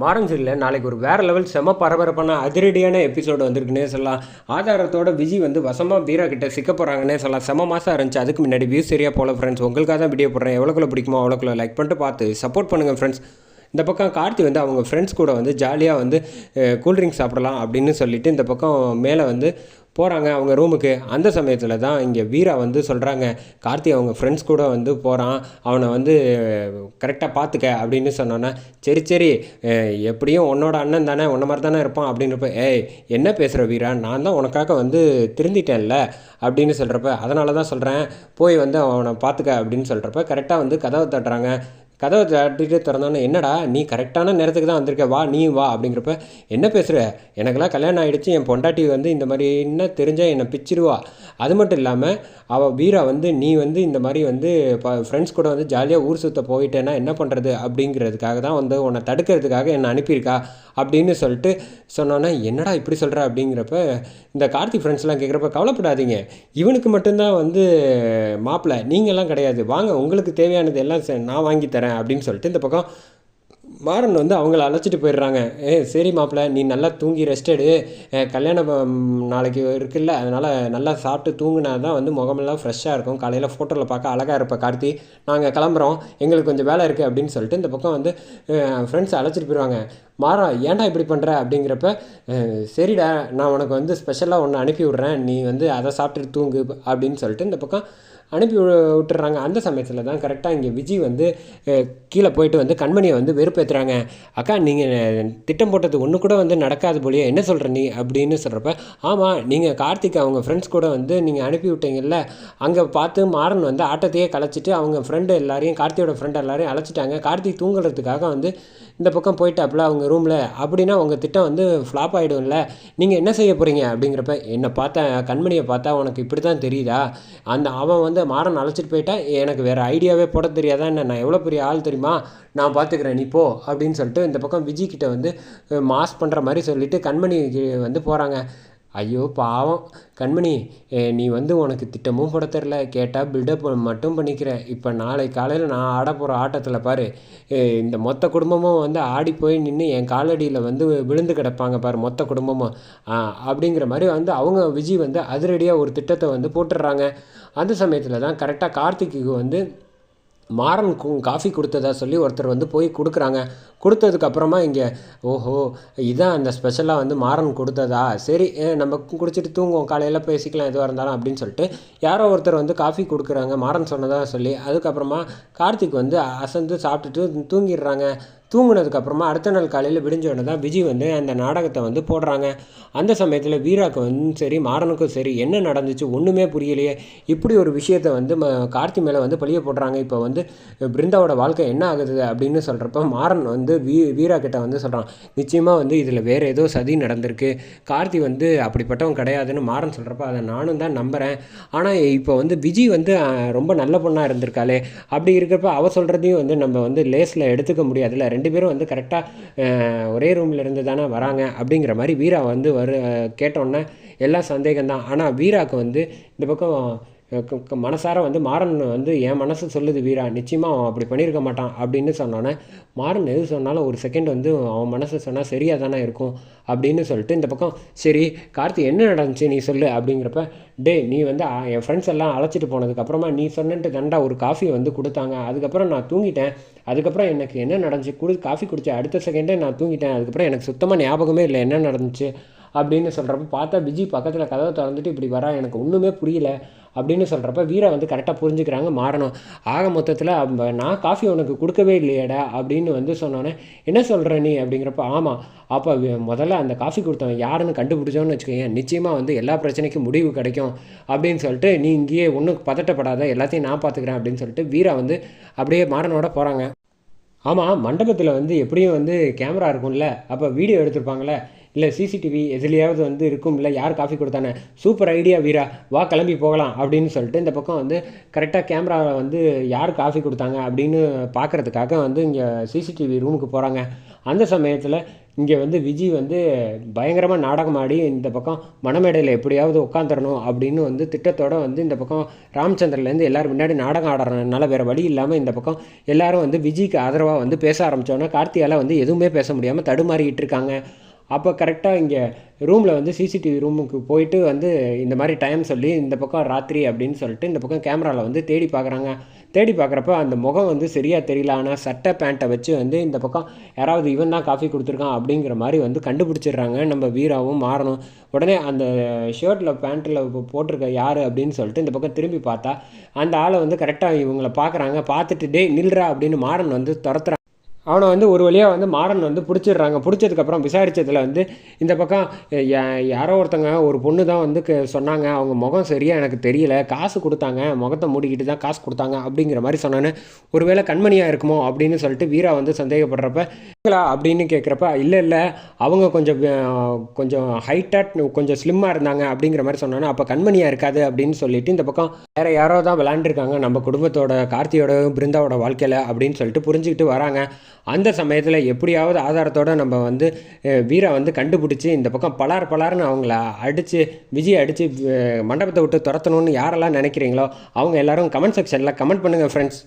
மாறன் நாளைக்கு ஒரு வேறு லெவல் செம பரபரப்பான அதிரடியான எபிசோடு வந்திருக்குன்னே சொல்லலாம். ஆதாரத்தோட விஜய் வந்து வசமாக பீரா கிட்ட சிக்க போகிறாங்கன்னே சொல்லலாம். செம மாதம் இருந்துச்சு. அதுக்கு முன்னாடி வியூ சரியாக போல ஃப்ரெண்ட்ஸ் உங்களுக்காக தான் வீடியோ போடுறேன். எவ்வளோக்குள்ள பிடிக்குமோ அவ்வளோக்குள்ள லைக் பண்ணிட்டு பார்த்து சப்போர்ட் பண்ணுங்கள் ஃப்ரெண்ட்ஸ் இந்த பக்கம் கார்த்தி வந்து அவங்க ஃப்ரெண்ட்ஸ் கூட வந்து ஜாலியாக வந்து கூல்ட்ரிங்க்ஸ் சாப்பிடலாம் அப்படின்னு சொல்லிட்டு இந்த பக்கம் மேலே வந்து போகிறாங்க அவங்க ரூமுக்கு அந்த சமயத்தில் தான் இங்கே வீரா வந்து சொல்கிறாங்க கார்த்தி அவங்க ஃப்ரெண்ட்ஸ் கூட வந்து போகிறான் அவனை வந்து கரெக்டாக பார்த்துக்க அப்படின்னு சொன்னோன்னே சரி சரி. எப்படியும் உன்னோட அண்ணன் தானே உன்ன மாதிரி தானே இருப்பான் அப்படின்றப்ப ஏய் என்ன பேசுகிற வீரா? நான் தான் உனக்காக வந்து திருந்திட்டேன்ல அப்படின்னு சொல்கிறப்ப அதனால தான் சொல்கிறேன் போய் வந்து அவனை பார்த்துக்க அப்படின்னு சொல்கிறப்ப கரெக்டாக வந்து கதவை தட்டுறாங்க. கதவை தட்டிட்டு திறந்தோன்னே என்னடா நீ கரெக்டான நேரத்துக்கு தான் வந்திருக்க வா நீ வா அப்படிங்கிறப்ப என்ன பேசுகிற எனக்கெல்லாம் கல்யாணம் ஆகிடுச்சு என் பொண்டாட்டி வந்து இந்த மாதிரி என்ன தெரிஞ்சால் என்னை பிச்சிருவா. அது மட்டும் இல்லாமல் அவள் வீரா வந்து நீ வந்து இந்த மாதிரி வந்து ஃப்ரெண்ட்ஸ் கூட வந்து ஜாலியாக ஊர் சுற்ற போயிட்டேன்னா என்ன பண்ணுறது அப்படிங்கிறதுக்காக தான் வந்து உன்னை தடுக்கிறதுக்காக என்னை அனுப்பியிருக்கா? அப்படின்னு சொல்லிட்டு சொன்னோன்னே என்னடா இப்படி சொல்கிற அப்படிங்கிறப்ப இந்த கார்த்தி ஃப்ரெண்ட்ஸ்லாம் கேட்குறப்ப கவலைப்படாதீங்க. இவனுக்கு மட்டும்தான் வந்து மாப்பிள்ளை நீங்கள்லாம் கிடையாது. வாங்க உங்களுக்கு தேவையானது எல்லாம் நான் வாங்கி தரேன். அப்படின்னு சொல்லிட்டு இந்த பக்கம் மாறன் வந்து அவங்கள அழைச்சிட்டு போயிடுறாங்க. ஏ சரி மாப்பிள்ள நீ நல்லா தூங்கி ரெஸ்ட் எடு. கல்யாணம் நாளைக்கு இருக்குல்ல அதனால் நல்லா சாப்பிட்டு தூங்கினா தான் வந்து முகமெல்லாம் ஃப்ரெஷ்ஷாக இருக்கும். காலையில் ஃபோட்டோவில் பார்க்க அழகாக இருப்ப கார்த்தி. நாங்கள் கிளம்புறோம். எங்களுக்கு கொஞ்சம் வேலை இருக்குது அப்படின்னு சொல்லிட்டு இந்த பக்கம் வந்து ஃப்ரெண்ட்ஸ் அழைச்சிட்டு போயிடுவாங்க. மாறா ஏன்டா இப்படி பண்ணுற அப்படிங்கிறப்ப சரிடா நான் உனக்கு வந்து ஸ்பெஷலாக ஒன்று அனுப்பி விட்றேன் நீ வந்து அதை சாப்பிட்டுட்டு தூங்கு அப்படின்னு சொல்லிட்டு இந்த பக்கம் அனுப்பி வி- விட்டுறாங்க. அந்த சமயத்தில் தான் கரெக்டாக இங்கே விஜய் வந்து கீழே போயிட்டு வந்து கண்மணியை வந்து வெறுப்பேற்றுறாங்க அக்கா நீங்கள் திட்டம் போட்டது ஒன்று கூட வந்து நடக்காது போலியே என்ன சொல்கிற நீ? அப்படின்னு சொல்கிறப்ப ஆமாம் நீங்கள் கார்த்திக் அவங்க ஃப்ரெண்ட்ஸ் கூட வந்து நீங்கள் அனுப்பி விட்டீங்கல்ல அங்கே பார்த்து மாறன் வந்து ஆட்டத்தையே கலைச்சிட்டு அவங்க ஃப்ரெண்டு எல்லாரையும் கார்த்தியோட ஃப்ரெண்ட் எல்லாரையும் அழைச்சிட்டாங்க. கார்த்திக் தூங்குறதுக்காக வந்து இந்த பக்கம் போயிட்டாப்புல அவங்க ரூமில் அப்படின்னா உங்கள் திட்டம் வந்து ஃப்ளாப் ஆகிடும்ல நீங்கள் என்ன செய்ய போகிறீங்க அப்படிங்கிறப்ப என்னை பார்த்தா கண்மணியை பார்த்தா உனக்கு இப்படி தான் தெரியுதா? அந்த அவன் வந்து மாறன் அழைச்சிட்டு போயிட்டா எனக்கு வேறு ஐடியாவே போட தெரியாதா என்ன? நான் எவ்வளோ பெரிய ஆள் தெரியுமா? நான் பார்த்துக்கிறேன் நீ போ அப்படின்னு சொல்லிட்டு இந்த பக்கம் விஜய்கிட்ட வந்து மாஸ் பண்ணுற மாதிரி சொல்லிவிட்டு கண்மணி வந்து போகிறாங்க ஐயோ பாவம். கண்மணி நீ வந்து உனக்கு திட்டமும் போட தெரில. கேட்டால் பில்டப் மட்டும் பண்ணிக்கிற. இப்போ நாளை காலையில் நான் ஆட போகிற ஆட்டத்தில் பாரு. இந்த மொத்த குடும்பமும் வந்து ஆடி போய் நின்று என் காலடியில் வந்து விழுந்து கிடப்பாங்க பாரு மொத்த குடும்பமும். அப்படிங்கிற மாதிரி வந்து அவங்க விஜய் வந்து அதிரடியாக ஒரு திட்டத்தை வந்து போட்டுடுறாங்க. அந்த சமயத்தில் தான் கரெக்டாக கார்த்திக்கு வந்து மாறன் கு- காஃபி கொடுத்ததா சொல்லி ஒருத்தர் வந்து போய் கொடுக்குறாங்க. கொடுத்ததுக்கப்புறமா இங்கே ஓஹோ இதான் அந்த ஸ்பெஷலாக வந்து மாறன் கொடுத்ததா? சரி நம்ம குடிச்சிட்டு தூங்குவோம். காலையில் பேசிக்கலாம் எதுவாக இருந்தாலும் அப்படின்னு சொல்லிட்டு யாரோ ஒருத்தர் வந்து காஃபி கொடுக்குறாங்க. மாறன் சொன்னதா சொல்லி அதுக்கப்புறமா கார்த்திக் வந்து அசந்து சாப்பிட்டுட்டு தூங்கிடுறாங்க. தூங்குனதுக்கப்புறமா அடுத்த நாள் காலையில் விடிஞ்ச உடனே தான் விஜய் வந்து அந்த நாடகத்தை வந்து போடுறாங்க. அந்த சமயத்தில் வீராக்கு வந்து சரி மாறனுக்கும் சரி என்ன நடந்துச்சு ஒன்றுமே புரியலையே. இப்படி ஒரு விஷயத்தை வந்து ம கார்த்தி மேலே வந்து பழிய போடுறாங்க. இப்போ வந்து பிருந்தாவோட வாழ்க்கை என்ன ஆகுது அப்படின்னு சொல்கிறப்ப மாறன் வந்து வீ வீரா கிட்ட வந்து சொல்கிறான் நிச்சயமாக வந்து இதில் வேறு ஏதோ சதி நடந்திருக்கு. கார்த்தி வந்து அப்படிப்பட்டவன் கிடையாதுன்னு மாறன் சொல்கிறப்ப அதை நானும் தான் நம்புகிறேன் ஆனால் இப்போ வந்து விஜய் வந்து ரொம்ப நல்ல பொண்ணாக இருந்திருக்காளே. அப்படி இருக்கிறப்ப அவ சொல்கிறதையும் வந்து நம்ம வந்து லேஸில் எடுத்துக்க முடியாதுல்ல. ரெண்டு பேரும் வந்து கரெக்டாக ஒரே ரூமில் இருந்து தானே வராங்க அப்படிங்கிற மாதிரி வீரா வந்து வரு கேட்டோன்னே எல்லாம் சந்தேகம்தான். ஆனால் வீராக்கு வந்து இந்த பக்கம் மனசார வந்து மாறன் வந்து என் மனசு சொல்லுது வீரா நிச்சயமாக அவன் அப்படி பண்ணியிருக்க மாட்டான் அப்படின்னு சொன்னோன்னே மாறன் எது சொன்னாலும் ஒரு செகண்ட் வந்து அவன் மனசு சொன்னால் சரியாக தானே இருக்கும் அப்படின்னு சொல்லிட்டு இந்த பக்கம் சரி கார்த்தி என்ன நடந்துச்சு? நீ சொல்லு அப்படிங்கிறப்ப டே நீ வந்து என் ஃப்ரெண்ட்ஸ் எல்லாம் அழைச்சிட்டு போனதுக்கப்புறமா நீ சொன்னன்ட்டு தண்டா ஒரு காஃபி வந்து கொடுத்தாங்க. அதுக்கப்புறம் நான் தூங்கிட்டேன். அதுக்கப்புறம் எனக்கு என்ன நடந்துச்சு? குடி காஃபி குடிச்ச அடுத்த செகண்டே நான் தூங்கிட்டேன். அதுக்கப்புறம் எனக்கு சுத்தமாக ஞாபகமே இல்லை என்ன நடந்துச்சு? அப்படின்னு சொல்கிறப்ப பார்த்தா விஜய் பக்கத்தில் கதவை திறந்துட்டு இப்படி வரா எனக்கு ஒன்றுமே புரியல அப்படின்னு சொல்கிறப்ப வீரா வந்து கரெக்டாக புரிஞ்சுக்கிறாங்க மாறணும். ஆக மொத்தத்தில் நான் காஃபி உனக்கு கொடுக்கவே இல்லையடா அப்படின்னு வந்து சொன்னோன்னே என்ன சொல்கிற நீ? அப்படிங்கிறப்ப ஆமாம் அப்போ முதல்ல அந்த காஃபி கொடுத்தவன் யாருன்னு கண்டுபிடிச்சோன்னு வச்சுக்கோங்க நிச்சயமாக வந்து எல்லா பிரச்சனைக்கும் முடிவு கிடைக்கும் அப்படின்னு சொல்லிட்டு நீ இங்கேயே ஒன்றும் பதட்டப்படாத எல்லாத்தையும் நான் பார்த்துக்கிறேன் அப்படின்னு சொல்லிட்டு வீரா வந்து அப்படியே மாறனோட போகிறாங்க ஆமாம் மண்டபத்தில் வந்து எப்படியும் வந்து கேமரா இருக்கும்ல அப்போ வீடியோ எடுத்திருப்பாங்களே இல்லை சிசிடிவி எதுலையாவது வந்து இருக்கும்ல யார் காஃபி கொடுத்தானே? சூப்பர் ஐடியா வீரா வா கிளம்பி போகலாம் அப்படின்னு சொல்லிட்டு இந்த பக்கம் வந்து கரெக்டாக கேமராவை வந்து யார் காஃபி கொடுத்தாங்க அப்படின்னு பார்க்குறதுக்காக வந்து இங்கே சிசிடிவி ரூமுக்கு போகிறாங்க அந்த சமயத்தில் இங்கே வந்து விஜய் வந்து பயங்கரமாக நாடகம் ஆடி இந்த பக்கம் மணமேடையில் எப்படியாவது உட்காந்துடணும் அப்படின்னு வந்து திட்டத்தோட வந்து இந்த பக்கம் ராமச்சந்திரலேருந்து எல்லோரும் முன்னாடி நாடகம் ஆடுறதுனால வேறு வழி இல்லாமல் இந்த பக்கம் எல்லோரும் வந்து விஜய்க்கு ஆதரவாக வந்து பேச ஆரம்பித்தோன்னா கார்த்தியால் வந்து எதுவுமே பேச முடியாமல் தடுமாறிக்கிட்டு இருக்காங்க. அப்போ கரெக்டாக இங்கே ரூமில் வந்து சிசிடிவி ரூமுக்கு போயிட்டு வந்து இந்த மாதிரி டைம் சொல்லி இந்த பக்கம் ராத்திரி அப்படின்னு சொல்லிட்டு இந்த பக்கம் கேமராவில் வந்து தேடி பார்க்குறாங்க தேடி பார்க்குறப்ப அந்த முகம் வந்து சரியாக தெரியல. ஆனால் சட்டை பேண்ட்டை வச்சு வந்து இந்த பக்கம் யாராவது இவன் தான் காஃபி கொடுத்துருக்கான் அப்படிங்கிற மாதிரி வந்து கண்டுபிடிச்சிடுறாங்க. நம்ம வீராவும் மாறணும். உடனே அந்த ஷர்ட்டில் பேண்ட்டில் போட்டிருக்க யார் அப்படின்னு சொல்லிட்டு இந்த பக்கம் திரும்பி பார்த்தா அந்த ஆளை வந்து கரெக்டாக இவங்களை பார்க்குறாங்க பார்த்துட்டு டே நில்றா அப்படின்னு மாறன் வந்து துரத்துறாங்க அவனை வந்து ஒரு வழியாக வந்து மாறன் வந்து பிடிச்சிடுறாங்க. பிடிச்சதுக்கப்புறம் விசாரித்ததில் வந்து இந்த பக்கம் யாரோ ஒருத்தங்க ஒரு பொண்ணு தான் வந்து க- சொன்னாங்க. அவங்க முகம் சரியாக எனக்கு தெரியல. காசு கொடுத்தாங்க. முகத்தை மூடிக்கிட்டு தான் காசு கொடுத்தாங்க அப்படிங்கிற மாதிரி சொன்னான்னு ஒருவேளை கண்மணியாக இருக்குமோ? அப்படின்னு சொல்லிட்டு வீரா வந்து சந்தேகப்படுறப்ப அப்படின்னு கேட்குறப்ப இல்லை இல்லை. அவங்க கொஞ்சம் கொஞ்சம் ஹைட்டாக கொஞ்சம் ஸ்லிம்மாக இருந்தாங்க. அப்படிங்கிற மாதிரி சொன்னானே அப்போ கண்மணியாக இருக்காது. அப்படின்னு சொல்லிட்டு இந்த பக்கம் வேறு யாரோ தான் விளாண்டுருக்காங்க நம்ம குடும்பத்தோட கார்த்தியோட பிருந்தாவோட வாழ்க்கையில் அப்படின்னு சொல்லிட்டு புரிஞ்சுக்கிட்டு வராங்க. அந்த சமயத்தில் எப்படியாவது ஆதாரத்தோட நம்ம வந்து வீரை வந்து கண்டுபிடிச்சி இந்த பக்கம் பலார் பலார்னு அவங்கள அடித்து விஜய் அடித்து மண்டபத்தை விட்டு துரத்தணும்னு யாரெல்லாம் நினைக்கிறீங்களோ அவங்க எல்லாரும் கமெண்ட் செக்ஷனில் கமெண்ட் பண்ணுங்கள் ஃப்ரெண்ட்ஸ்